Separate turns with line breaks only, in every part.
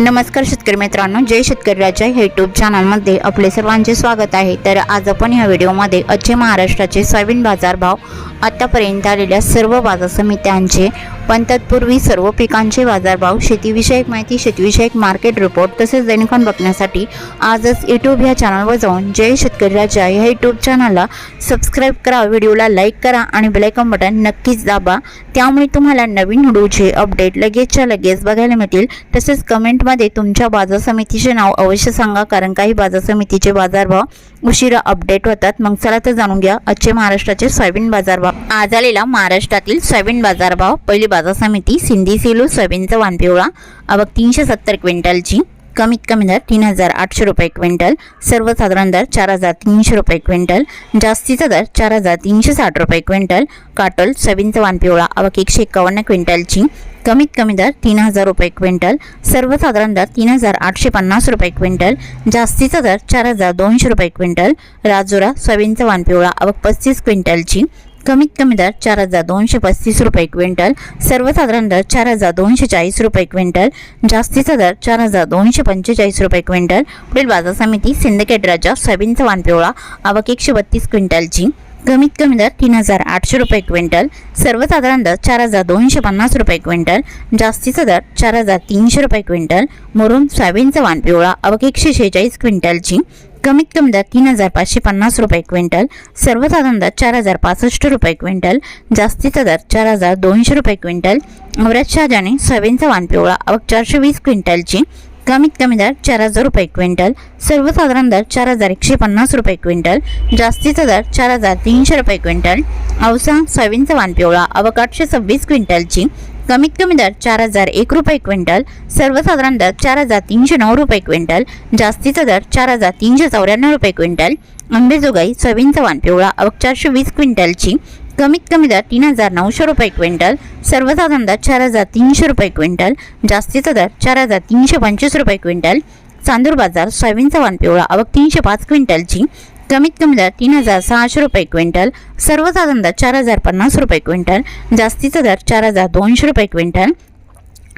नमस्कार शेतकरी मित्रांनो जय शेतकरी राजा हे यूट्यूब चॅनलमध्ये आपले सर्वांचे स्वागत आहे. तर आज आपण या व्हिडिओमध्ये अच्छे महाराष्ट्राचे सोयाबीन बाजारभाव आतापर्यंत आलेल्या सर्व बाजार समित्यांचे पण तत्पूर्वी सर्व पिकांचे बाजारभाव शेतीविषयक माहिती शेतीविषयक मार्केट रिपोर्ट तसेच दैनिकान बघण्यासाठी आजच यूट्यूब ह्या चॅनलवर जाऊन जय शेतकरी राजा ह्या यूट्यूब चॅनलला सबस्क्राईब करा व्हिडिओला लाईक करा आणि बेलायकॉन बटन नक्कीच दाबा. त्यामुळे तुम्हाला नवीन व्हिडिओचे अपडेट लगेचच्या लगेच बघायला मिळतील. तसेच कमेंट कमेंटमध्ये तुमच्या बाजार समितीचे नाव अवश्य सांगा कारण काही बाजार समितीचे बाजारभाव उशिरा अपडेट होतात. मग चला तर जाणून घ्या आजचे महाराष्ट्राचे सोयाबीन बाजारभाव. आज आलेला महाराष्ट्रातील सोयाबीन बाजारभाव पहिली बाजार समिती सिंधी सिलू सोयाबीनचा वानपिवळा आवक तीनशे सत्तर क्विंटलची. कमीत कमी दर तीन हजार आठशे रुपये क्विंटल सर्वसाधारण दर चार हजार तीनशे रुपये क्विंटल जास्तीचा दर चार हजार तीनशे साठ रुपये क्विंटल काटोल सोयाबीनचा वानपिवळा आवक एकशे एकावन्न क्विंटलची कमीत कमी दर तीन हजार रुपये क्विंटल सर्वसाधारण दर तीन हजार आठशे पन्नास रुपये क्विंटल जास्तीचा दर चार हजार दोनशे रुपये क्विंटल राजुरा सोयाबीनचा वानपिवळा आवक पस्तीस क्विंटलची कमीत कमी दर चार हजार दोनशे पस्तीस रुपये क्विंटल सर्वसाधारण दर चार हजार दोनशे चाळीस रुपये क्विंटल जास्तीचा दर चार हजार दोनशे पंचेचाळीस रुपये क्विंटल पुढील बाजार समिती सिंदखेड राजा सोयाबीनचा वानपिवळा आवक एकशे बत्तीस क्विंटलची. कमीत कमी दर तीन हजार आठशे रुपये क्विंटल सर्वसाधारण दर चार हजार दोनशे पन्नास रुपये क्विंटल जास्तीचा दर चार हजार तीनशे रुपये क्विंटल मुरुम सोयाबीनचा वानपिवळा आवक एकशे शेहेचाळीस क्विंटलची. कमीत कमी दर तीन हजार पाचशे पन्नास रुपये क्विंटल सर्वसाधारण दर चार हजार पासष्ट रुपये क्विंटल जास्तीचा दर चार हजार दोनशे रुपये क्विंटल अमराज शहाजाने सोयाबीनचा वानपिवळा अवक चारशे वीस क्विंटलची कमीत कमी दर चार हजार रुपये क्विंटल सर्वसाधारण दर चार हजार एकशे पन्नास रुपये क्विंटल जास्तीचा दर चार हजार तीनशे रुपये क्विंटल औसा सोयाबीनचा वानपिवळा आवक आठशे सव्वीस क्विंटलची कमीत कमी दर चार हजार एक रुपये क्विंटल सर्वसाधारण दर चार हजार तीनशे नऊ रुपये क्विंटल जास्तीचा दर चार हजार तीनशे चौऱ्याण्णव रुपये क्विंटल अंबेजोगाई सोयाबीनचा वानपिवळा आवक चारशे वीस क्विंटलची कमीत कमी दर तीन हजार नऊशे रुपये क्विंटल सर्वसाधारण दर चार हजार तीनशे रुपये क्विंटल जास्तीचा दर चार हजार तीनशे पंचवीस रुपये क्विंटल चांदूर बाजार सोयाबीनचा वानपिवळा आवक तीनशे पाच क्विंटलची कमीत कमी दर तीन हजार सहाशे रुपये क्विंटल सर्वसाधारण दर चार हजार पन्नास रुपये क्विंटल जास्तीचा दर चार हजार दोनशे रुपये क्विंटल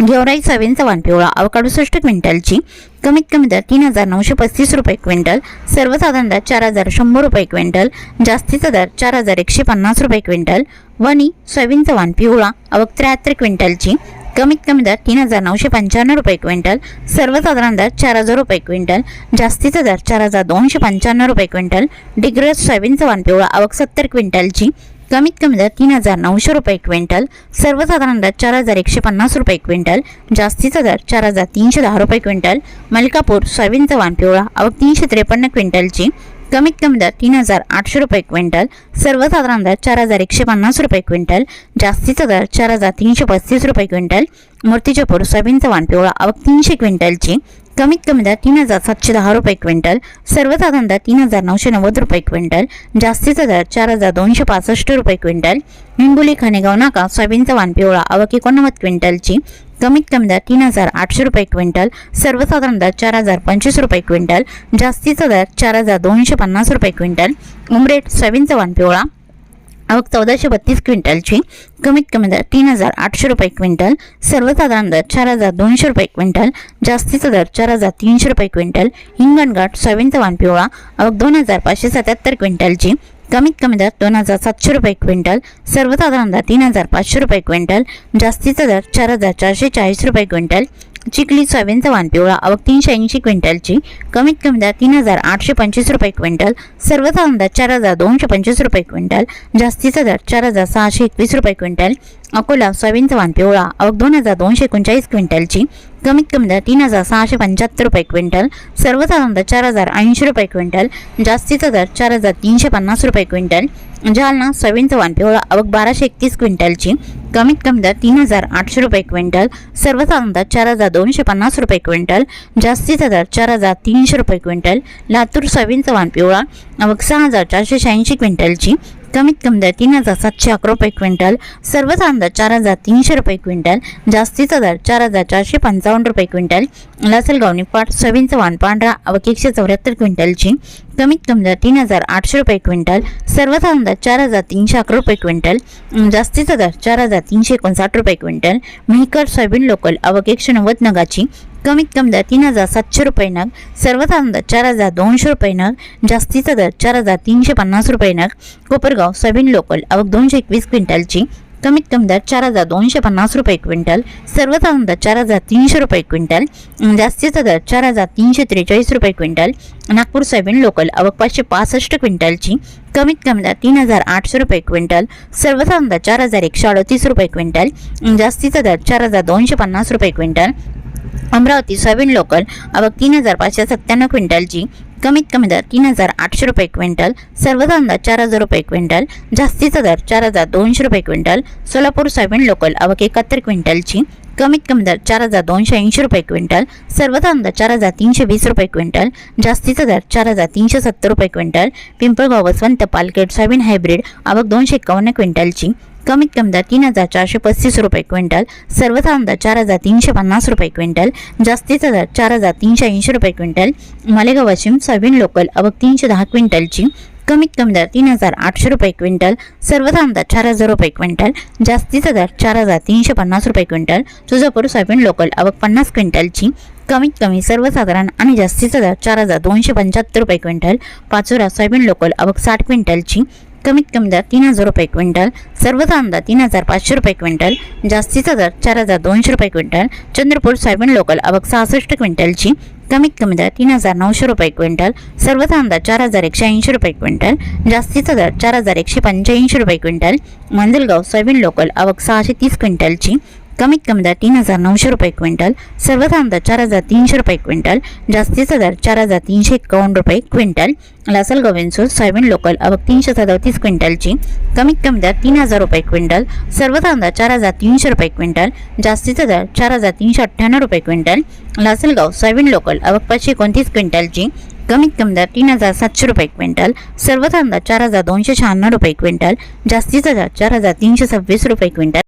गेवराई सोयाबीनचा वानपिवळा पिवळा अवकाडुसष्ट क्विंटलची कमीत कमी दर तीन हजार नऊशे पस्तीस रुपये क्विंटल सर्वसाधारण दर चार हजार शंभर रुपये क्विंटल जास्तीचा दर चार हजार एकशे पन्नास रुपये क्विंटल वणी सोयाबीनचा वानपिवळा अवक त्र्याहत्तर क्विंटलची कमीत कमी दर तीन हजार नऊशे पंच्याण्णव रुपये क्विंटल सर्वसाधारण दर चार हजार रुपये क्विंटल जास्तीचा दर चार हजार दोनशे पंच्याण्णव रुपये क्विंटल डिग्रज सोयाबीनचा वानपिवळा आवक सत्तर क्विंटलची कमीत कमी दर तीन हजार नऊशे रुपये क्विंटल सर्वसाधारण दर चार हजार एकशे पन्नास रुपये क्विंटल जास्तीचा दर चार हजार तीनशे दहा रुपये क्विंटल मलकापूर सोयाबीनचा वानपिवळा आवक तीनशे त्रेपन्न क्विंटलची कमीत कमी दर तीन हजार आठशे रुपये क्विंटल सर्वसाधारण दर चार हजार एकशे पन्नास रुपये क्विंटल जास्तीचा दर चार हजार तीनशे पस्तीस रुपये क्विंटल मूर्तिजापूर सोयाबीनचा वानपिवळा आवक तीनशे क्विंटलची कमीत कमी दर तीन हजार सातशे दहा रुपये क्विंटल सर्वसाधारण दर तीन हजार नऊशे नव्वद रुपये क्विंटल जास्तीचा दर चार हजार दोनशे पासष्ट रुपये क्विंटल हिंगोली खानेगाव नाका सोयाबीनचा वानपिवळा आवक एकोणनव्वद क्विंटलची कमीत कमी दर तीन हजार आठशे रुपये क्विंटल सर्वसाधारण दर चार हजार पंचवीस रुपये क्विंटल जास्तीचा दर चार हजार दोनशे पन्नास रुपये क्विंटल उमरेट सोयाबीनचा वानपिवळा आवक चौदाशे बत्तीस क्विंटलची कमीत कमी दर तीन हजार आठशे रुपये क्विंटल सर्वसाधारण दर चार हजार दोनशे रुपये क्विंटल जास्तीचा दर चार हजार तीनशे रुपये क्विंटल हिंगणघाट सोयाबीनचा वानपिवळा आवक दोन हजार पाचशे सत्याहत्तर क्विंटलची कमीत कमी दर दोन हजार सातशे रुपये क्विंटल सर्वसाधारण दर तीन हजार पाचशे रुपये क्विंटल जास्तीचा दर चार हजार चारशे चाळीस रुपये क्विंटल चिखली सोयाबीनचा वानपिवळा आवक तीनशे ऐंशी क्विंटलची कमीत कमी दर तीन हजार आठशे पंचवीस रुपये क्विंटल सर्वसाधारण दर चार हजार दोनशे पंचवीस रुपये क्विंटल जास्तीचा दर चार हजार सहाशे एकवीस रुपये क्विंटल अकोला सोयाबीनचा वानपिवळा अवघ दोन हजार दोनशे एकोणचाळीस क्विंटलची कमीत कमी दर तीन हजार सहाशे पंच्याहत्तर रुपये क्विंटल सर्वसाधारण दर चार हजार ऐंशी रुपये क्विंटल जास्तीचा दर चार हजार तीनशे पन्नास रुपये क्विंटल जालना सोयाबीनचा वानपिवळा अवघ बाराशे एकतीस क्विंटलची कमीत कमी दर तीन हजार आठशे रुपये क्विंटल सर्वसाधारण दर चार हजार दोनशे पन्नास रुपये क्विंटल जास्तीचा दर चार हजार तीनशे रुपये क्विंटल लातूर सोयाबीनचा वानपिवळा अवघ सहा हजार चारशे शहाऐंशी क्विंटलची कमीत कमी दर तीन हजार सातशे अकरा रुपये क्विंटल सर्वसाधारण दर चार हजार तीनशे रुपये क्विंटल जास्तीचा दर चार हजार चारशे पंचावन्न रुपये क्विंटल लासलगावनी पाठ सोयाबीनचा वाण पांढरा आवक एकशे चौऱ्याहत्तर क्विंटलची कमीत कमी दर तीन हजार आठशे रुपये क्विंटल सर्वसाधारण दर चार हजार तीनशे अकरा रुपये क्विंटल जास्तीचा दर चार हजार तीनशे एकोणसाठ रुपये क्विंटल मेहकर सोयाबीन लोकल आवक एकशे नव्वद नगाची कमीत कमी दर तीन हजार सातशे रुपये नग सर्वसाधारण दर चार हजार दोनशे रुपये नग जास्तीचा दर चार हजार तीनशे पन्नास रुपये नग. कोपरगाव सोयाबीन लोकल अवघ दोनशे एकवीस क्विंटलची कमीत कमी दर चार हजार दोनशे पन्नास रुपये क्विंटल सर्वसाधारण दर चार हजार तीनशे रुपये क्विंटल जास्तीचा दर चार हजार तीनशे त्रेचाळीस रुपये क्विंटल. नागपूर सोयाबीन लोकल अवक पाचशे पासष्ट क्विंटलची कमीत कमी दर तीन हजार आठशे रुपये क्विंटल सर्वसाधारण दर चार हजार एकशे अडतीस रुपये क्विंटल जास्तीचा दर चार हजार दोनशे पन्नास रुपये क्विंटल. अमरावती सोयाबीन लोकल आवक तीन हजार पाचशे सत्त्याण्णव क्विंटलची कमीत कमी दर तीन हजार आठशे रुपये क्विंटल. सर्वसाधारण दर चार हजार रुपये क्विंटल. जास्तीचा दर चार हजार दोनशे रुपये क्विंटल. सोलापूर सोयाबीन लोकल आवक एकाहत्तर क्विंटलची कमीत कमी दर चार हजार दोनशे ऐंशी रुपये क्विंटल. सर्वसाधारण दर चार हजार तीनशे वीस रुपये क्विंटल. जास्तीचा दर चार हजार तीनशे सत्तर रुपये quintal. Pimpalgaon Baswant Palkhed soybean hybrid आवक दोनशे एकावन्न क्विंटलची कमीत कमी दर तीन हजार चारशे पस्तीस रुपये क्विंटल सर्वसाधारण दर चार हजार तीनशे पन्नास रुपये क्विंटल जास्तीचा दर चार हजार तीनशे ऐंशी रुपये quintal Malegaon Washim soybean local अवघ तीनशे दहा क्विंटलची कमीत कमी दर तीन हजार आठशे रुपये क्विंटल सर्वसाधारण दर चार हजार रुपये क्विंटल जास्तीचा दर चार हजार तीनशे पन्नास रुपये क्विंटल तुळजापूर सोयाबीन लोकल आवक पन्नास क्विंटलची कमीत कमी सर्वसाधारण आणि जास्तीचा दर चार हजार दोनशे पंच्याहत्तर रुपये क्विंटल पाचोरा सोयाबीन लोकल आवक साठ क्विंटलची कमीत कमी दर तीन हजार रुपये क्विंटल सर्वसाधारण दर तीन हजार पाचशे रुपये क्विंटल जास्तीचा दर चार हजार दोनशे रुपये क्विंटल चंद्रपूर सोयाबीन लोकल आवक सहासष्ट क्विंटलची कमीत कमी दर तीन हजार नऊशे रुपये क्विंटल सर्वसाधारण दर चार हजार एकशे ऐंशी रुपये क्विंटल जास्तीचा दर चार हजार एकशे पंच्याऐंशी रुपये क्विंटल मंजलगाव सोयाबीन लोकल आवक सहाशे तीस क्विंटलची कमीत कमी दर तीन हजार नऊशे रुपये क्विंटल सर्वसाधारण दर चार हजार तीनशे रुपये क्विंटल जास्तीचा दर चार हजार तीनशे एकावन्न रुपये क्विंटल लासल गोविंदसूर सोयाबीन लोकल अवघ तीनशे सदतीस क्विंटलची कमीत कमी दर तीन हजार रुपये क्विंटल सर्वसाधारण दर चार हजार तीनशे रुपये क्विंटल जास्तीचा दर चार हजार तीनशे अठ्ठ्याण्णव रुपये क्विंटल लासलगाव सोयाबीन लोकल अवघ पाचशे एकोणतीस क्विंटलची कमीत कमी दर तीन हजार सातशे रुपये क्विंटल सर्वसाधारण दर चार हजार दोनशे शहाण्णव रुपये क्विंटल जास्तीचा दर चार हजार तीनशे सव्वीस रुपये क्विंटल.